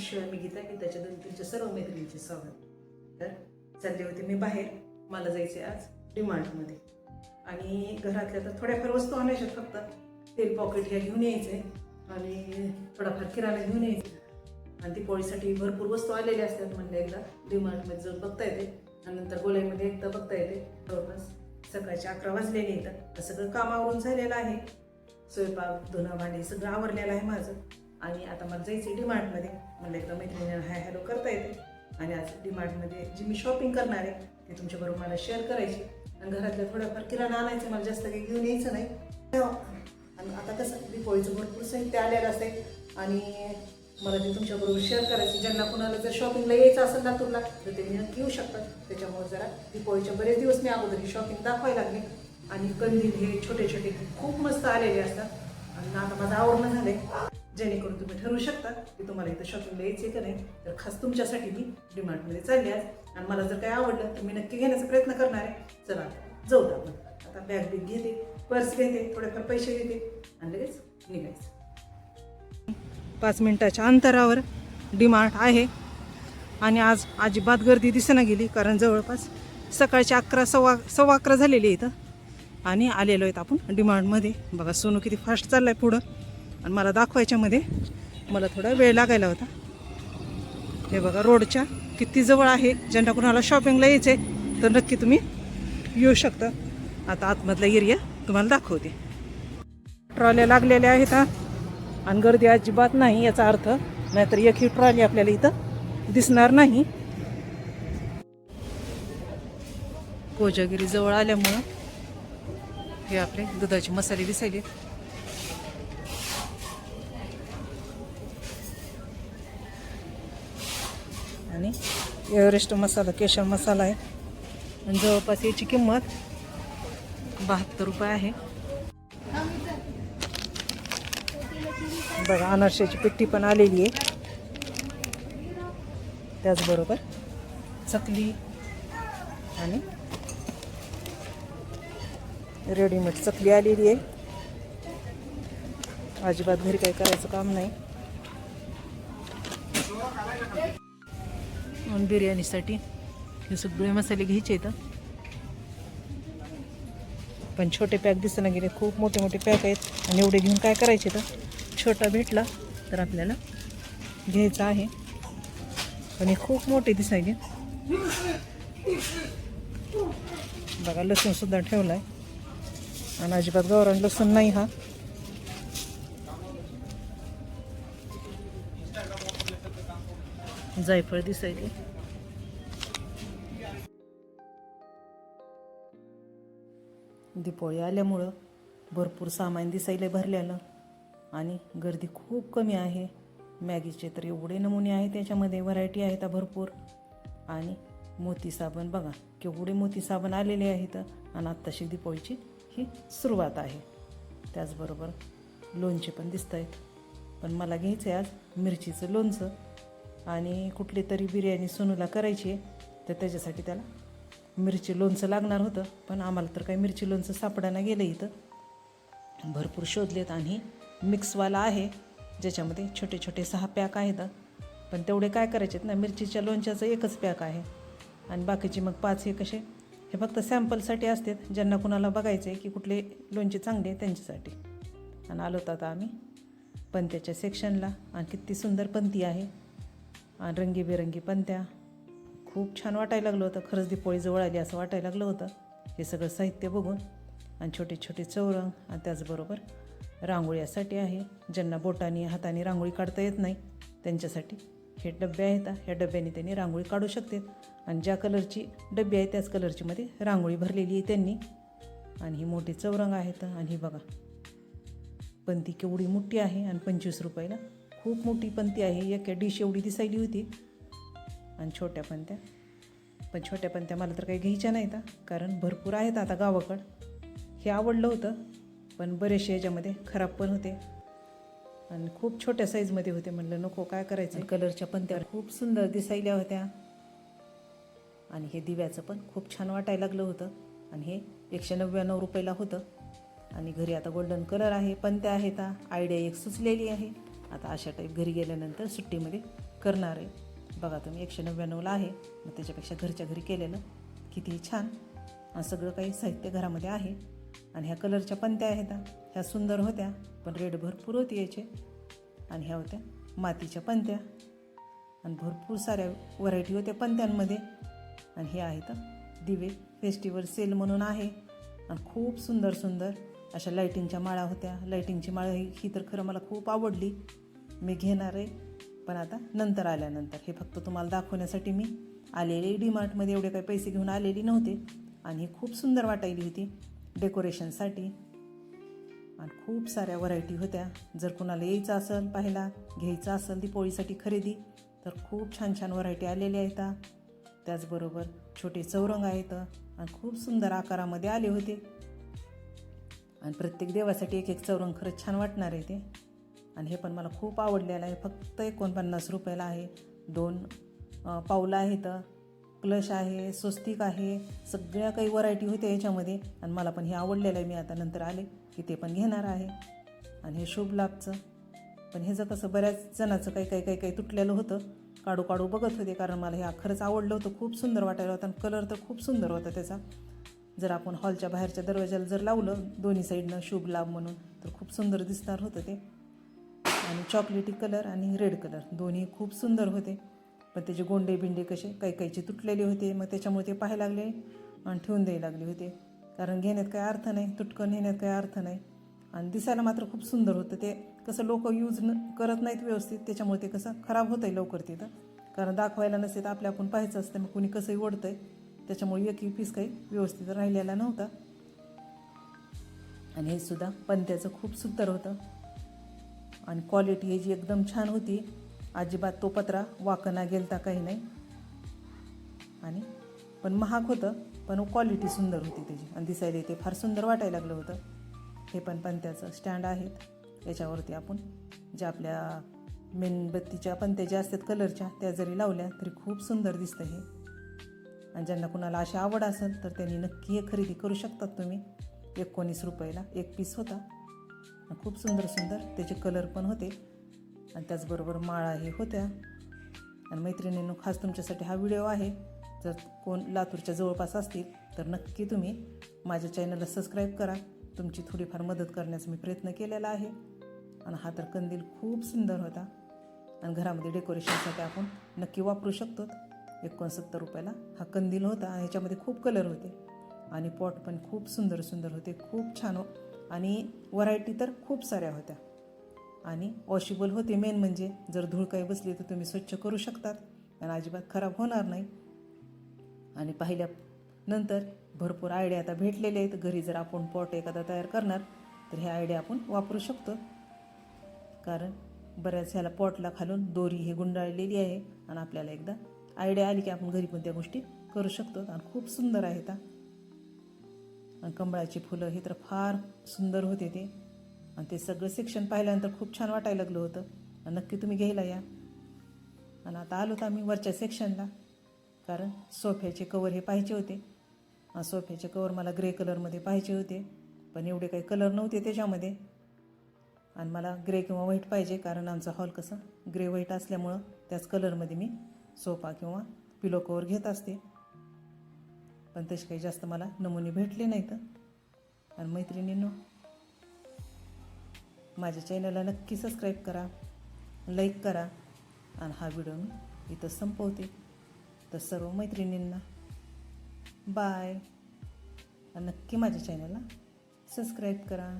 शिवाय मी गीता गीताच्या दोन तुमच्या सर्व मैत्रिणींचे स्वागत. तर चालले होते मी बाहेर. मला जायचे आज डिमार्टमध्ये. आणि घरातल्या तर थोड्याफार वस्तू आणायच्या फक्त. तेल पॉकेट ह्या घेऊन यायचे आणि थोडाफार किराणा घेऊन यायचे आणि ती पोळीसाठी भरपूर वस्तू आलेल्या असतात म्हणलं एकदा. डिमार्टमध्ये जाऊन बघता येते. आणि नंतर गोल्यामध्ये एकदा बघता येते. जवळपास सकाळचे अकरा वाजलेले येतात सगळं कामावरून झालेलं आहे. स्वयंपाक धुणं भांडी सगळं आवरलेलं आहे माझं. आणि आता मला जायचं डिमार्टमध्ये म्हणलं एकदा मैत्रिणींना हाय हॅलो करता येते. आणि आज डिमार्टमध्ये जी मी शॉपिंग करणार आहे ते तुमच्याबरोबर मला शेअर करायची. आणि घरातल्या थोडंफार किराणा आणायचं मला जास्त काही घेऊन यायचं नाही. आणि आता कसं दिपोळीचं भरपूर साहित्य आलेलं असते आणि मला ते तुमच्याबरोबर शेअर करायचं ज्यांना कुणाला जर शॉपिंगला यायचं असेल लातूरला तर ते नक्की येऊ शकतात. त्याच्यामुळे जरा दिपोळीच्या बरेच दिवस मी अगोदर ही शॉपिंग दाखवायला लागली. आणि कंदील हे छोटे छोटे खूप मस्त आलेले असतात. आणि आता माझं आवडणं झालं आहे जेणेकरून तुम्ही ठरवू शकता की तुम्हाला इथं शॉपिंगला यायचे का नाही. तर खास तुमच्यासाठी मी डिमार्टमध्ये चालली आज आणि मला जर काय आवडलं तर मी नक्की घेण्याचा प्रयत्न करणार आहे. चला जाऊ आपण. आता बॅग बिग घेते पर्स घेते थोडेफार पैसे घेते आणि लगेच निघायचं. पाच मिनिटाच्या अंतरावर डिमार्ट आहे. आणि आज अजिबात गर्दी दिसेना गेली कारण जवळपास सकाळचे अकरा सव्वा सव्वा अकरा झालेली आहे इथं. आणि आलेलो आहेत आपण डिमांडमध्ये बघा सोनू किती फास्ट चाललाय पुढं. आणि मला दाखवायच्यामध्ये मला थोडा वेळ लागायला होता. हे बघा रोडच्या किती जवळ आहे. ज्यांना कुणाला शॉपिंगला यायचं आहे तर नक्की तुम्ही येऊ शकता. आता आतमधला एरिया तुम्हाला दाखवते. ट्रॉल्या लागलेल्या आहेत हा. आणि गर्दी अजिबात नाही याचा अर्थ नाहीतर एकही ट्रॉली आपल्याला इथं दिसणार नाही. कोजागिरी जवळ आल्यामुळं हे आपले दुधाचे मसाले दिसायले आणि एव्हरेस्ट मसाला केशर मसाला आहे. आणि जवळपास याची किंमत बहात्तर रुपये आहे. बघा अनारशाची पिट्टी पण आलेली आहे. त्याचबरोबर चकली आणि रेडीमेड चकली आलेली आहे. अजिबात घरी काही करायचं काम नाही. बिर्याणीसाठी. हे सगळे मसाले घ्यायचे आहेत पण छोटे पॅक दिसना गेले खूप मोठे मोठे पॅक आहेत. आणि एवढे घेऊन काय करायचे तर छोटा भेटला तर आपल्याला घ्यायचा आहे. पण हे खूप मोठे दिसायले. बघा लसूणसुद्धा ठेवला आहे आणि अजिबात गौरण लसूण नाही हा. जायफळ दिसायले. दिपोळी आल्यामुळं भरपूर सामान दिसायला भरलेलं आणि गर्दी खूप कमी आहे. मॅगीचे तर एवढे नमुने आहेत त्याच्यामध्ये व्हरायटी आहेत भरपूर. आणि मोती साबण बघा केवढे मोती साबण आलेले आहेत. आणि आत्ताशी दिपोळीची ही सुरुवात आहे. त्याचबरोबर लोणचे पण दिसत आहेत पण मला घ्यायचं आहे आज मिरचीचं लोणचं. आणि कुठली तरी बिर्याणी सोनूला करायची आहे तर त्याच्यासाठी त्याला मिरची लोणचं लागणार होतं पण आम्हाला तर काही मिरची लोणचं सापडायला गेलं इथं. भरपूर शोधलेत आणि मिक्सवाला आहे ज्याच्यामध्ये छोटे छोटे सहा पॅक आहेत. पण तेवढे काय करायचे ना मिरचीच्या लोणच्याचं एकच पॅक आहे. आणि बाकीचे मग पाच हे कसे? हे फक्त सॅम्पलसाठी असतात ज्यांना कुणाला बघायचं आहे की कुठले लोणचे चांगले आहे त्यांच्यासाठी. आणि आलो तर आता आम्ही पंत्याच्या सेक्शनला आणि किती सुंदर पंती आहे. आणि रंगीबेरंगी पंत्या खूप छान वाटायला लागलं होतं. खरंच दिपोळी जवळ आली असं वाटायला लागलं होतं. हे सगळं साहित्य बघून आणि छोटे छोटे चौरंग आणि त्याचबरोबर रांगोळ्यासाठी आहे. ज्यांना बोटाने हाताने रांगोळी काढता येत नाही त्यांच्यासाठी हे डबे आहेत. ह्या डब्याने त्यांनी रांगोळी काढू शकतात. आणि ज्या कलरची डबी आहे त्याच कलरची मध्ये रांगोळी भरलेली आहे त्यांनी. आणि ही मोठी चौरंग आहेत. आणि ही बघा. पण ती केवढी मोठी आहे आणि पंचवीस रुपयाला खूप मोठी पंती आहे. एक डिश एवढी दिसायली होती. आणि छोट्या पंत्या. पण छोट्या पंत्या मला तर काही घ्यायच्या नाहीत हा, कारण भरपूर आहेत आता गावाकडं. हे आवडलं होतं पण बरेचसे याच्यामध्ये खराब पण होते. आणि खूप छोट्या साईजमध्ये होते म्हणलं नको काय करायचं? कलरच्या पंत्या खूप सुंदर दिसायल्या होत्या. आणि हे दिव्याचं पण खूप छान वाटायला लागलं होतं. आणि हे एकशे नव्याण्णव रुपयाला होतं. आणि घरी आता गोल्डन कलर आहे पंत्या आहेत आयडिया एक सुचलेली आहे. आता अशा टाईप घरी गेल्यानंतर सुट्टीमध्ये करणार आहे. बघा तुम्ही एकशे नव्याण्णवला आहे. मग त्याच्यापेक्षा घरच्या घरी केलेलं कितीही छान. आणि सगळं काही साहित्य घरामध्ये आहे. आणि ह्या कलरच्या पंत्या आहेत. ह्या सुंदर होत्या पण रेड भरपूर होती याचे. आणि ह्या होत्या मातीच्या पंत्या आणि भरपूर साऱ्या व्हरायटी होत्या पंत्यांमध्ये आणि हे आहेत दिवे. फेस्टिवल सेल म्हणून आहे. आणि खूप सुंदर सुंदर अशा लाईटिंगच्या माळा होत्या. लाईटिंगची माळ ही ही तर खरं मला खूप आवडली. मी घेणार आहे. पण आता नंतर आल्यानंतर. हे फक्त तुम्हाला दाखवण्यासाठी मी आलेले डीमार्टमध्ये एवढे काही पैसे घेऊन आलेली नव्हते. आणि ही खूप सुंदर वाटायली होती डेकोरेशनसाठी. आणि खूप साऱ्या व्हरायटी होत्या. जर कुणाला यायचं असेल पाहायला घ्यायचं असेल ती पोळीसाठी खरेदी तर खूप छान छान व्हरायटी आलेल्या आहेत. त्याचबरोबर छोटे चौरंग आहेत आणि खूप सुंदर आकारामध्ये आले होते. आणि प्रत्येक देवासाठी एक एक चौरंग खरंच छान वाटणार आहे ते. आणि हे पण मला खूप आवडलेलं आहे. फक्त एकोणपन्नास रुपयाला आहे. दोन पावलं आहेत. क्लश आहे स्वस्तिक आहे. सगळ्या काही व्हरायटी होत्या याच्यामध्ये. आणि मला पण हे आवडलेलं आहे. मी आता नंतर आले की ते पण घेणार आहे. आणि हे शुभ लाभचं. पण ह्याचं कसं बऱ्याच जणाचं काही काही काही काही तुटलेलं होतं काढू काढू बघत होते. कारण मला हे खरंच आवडलं होतं. खूप सुंदर वाटायला होतं. आणि कलर तर खूप सुंदर होता त्याचा. जर आपण हॉलच्या बाहेरच्या दरवाजाला जर लावलं दोन्ही साईडनं शुभ लाभ म्हणून तर खूप सुंदर दिसणार होतं ते. आणि चॉकलेटी कलर आणि रेड कलर दोन्ही खूप सुंदर होते. पण त्याचे गोंडे बिंडे कसे काही काहीचे तुटलेले होते. मग त्याच्यामुळे ते पाहायला लागले आणि ठेवून द्यायला लागले होते. कारण घेण्यात काही अर्थ नाही तुटकं नेण्यात काही अर्थ नाही. आणि दिसायला मात्र खूप सुंदर होतं. ते कसं लोक यूज न करत नाहीत व्यवस्थित त्याच्यामुळे ते कसं खराब होतं आहे लवकर तिथं कारण दाखवायला नसेल तर आपल्या आपण पाहायचं असतं. मग कुणी कसंही ओढतं आहे त्याच्यामुळे एकही पीस काही व्यवस्थित राहिलेला नव्हता. आणि हे सुद्धा पंत्याचं खूप सुंदर होतं. आणि क्वालिटी ही जी एकदम छान होती अजिबात तो पत्रा वाकना गेलता काही नाही. आणि पण महाग होतं पण क्वालिटी सुंदर होती त्याची. आणि दिसायला ते फार सुंदर वाटायला लागलं होतं. हे पण पंत्याचं स्टँड आहेत. याच्यावरती आपण ज्या आपल्या मेणबत्तीच्या पंत्या ज्या असतात कलरच्या त्या जरी लावल्या तरी खूप सुंदर दिसतं हे. आणि ज्यांना कुणाला अशी आवड असेल तर त्यांनी नक्की हे खरेदी करू शकतात तुम्ही. एकोणीस रुपयाला एक पीस होता. खूप सुंदर सुंदर. त्याचे कलर पण होते. आणि त्याचबरोबर माळा हे होत्या. आणि मैत्रिणींनो खास तुमच्यासाठी हा व्हिडिओ आहे. जर कोण लातूरच्या जवळपास असतील तर नक्की तुम्ही माझ्या चॅनलला सबस्क्राईब करा. तुमची थोडीफार मदत करण्याचा मी प्रयत्न केलेला आहे. आणि हा तर कंदील खूप सुंदर होता. आणि घरामध्ये डेकोरेशनसाठी आपण नक्की वापरू शकतो. एकोणसत्तर रुपयाला हा कंदील होता. आणि ह्याच्यामध्ये खूप कलर होते. आणि पॉट पण खूप सुंदर सुंदर होते. खूप छान हो आणि व्हरायटी तर खूप साऱ्या होत्या. आणि वॉशेबल होते मेन म्हणजे जर धूळ काही बसली तर तुम्ही स्वच्छ करू शकतात. आणि अजिबात खराब होणार नाही. आणि पाहिल्या नंतर भरपूर आयडिया आता भेटलेले आहेत. घरी जर आपण पॉट एखादा तयार करणार तर ह्या आयडिया आपण वापरू शकतो. कारण बऱ्याच ह्याला पॉटला खालून दोरी हे गुंडाळलेली आहे. आणि आपल्याला एकदा आयडिया आली की आपण घरी पण त्या गोष्टी करू शकतो. आणि खूप सुंदर आहेत हा. कमळाची फुलं हे तर फार सुंदर होते ते. आणि ते सगळं सेक्शन पाहिल्यानंतर खूप छान वाटायला लागलं होतं. नक्की तुम्ही घ्यायला या. आणि आता आलो तर आम्ही वरच्या सेक्शनला. कारण सोफ्याचे कवर हे पाहिजे होते. सोफ्याचे कवर मला ग्रे कलरमध्ये पाहिजे होते. पण एवढे काही कलर नव्हते त्याच्यामध्ये. आणि मला ग्रे किंवा व्हाईट पाहिजे कारण आमचा हॉल कसं ग्रे व्हाईट असल्यामुळं त्याच कलरमध्ये मी सोफा किंवा पिलो कवर घेत असते. पण तसे काही जास्त मला नमुने भेटले नाहीत. आणि मैत्रिणींनो माझ्या चॅनलला नक्की सबस्क्राईब करा लाईक करा आणि हा व्हिडिओ मी इथं संपवते. तर सर्व मैत्रिणींना बाय नक्की माझ्या चॅनलला सबस्क्राईब करा.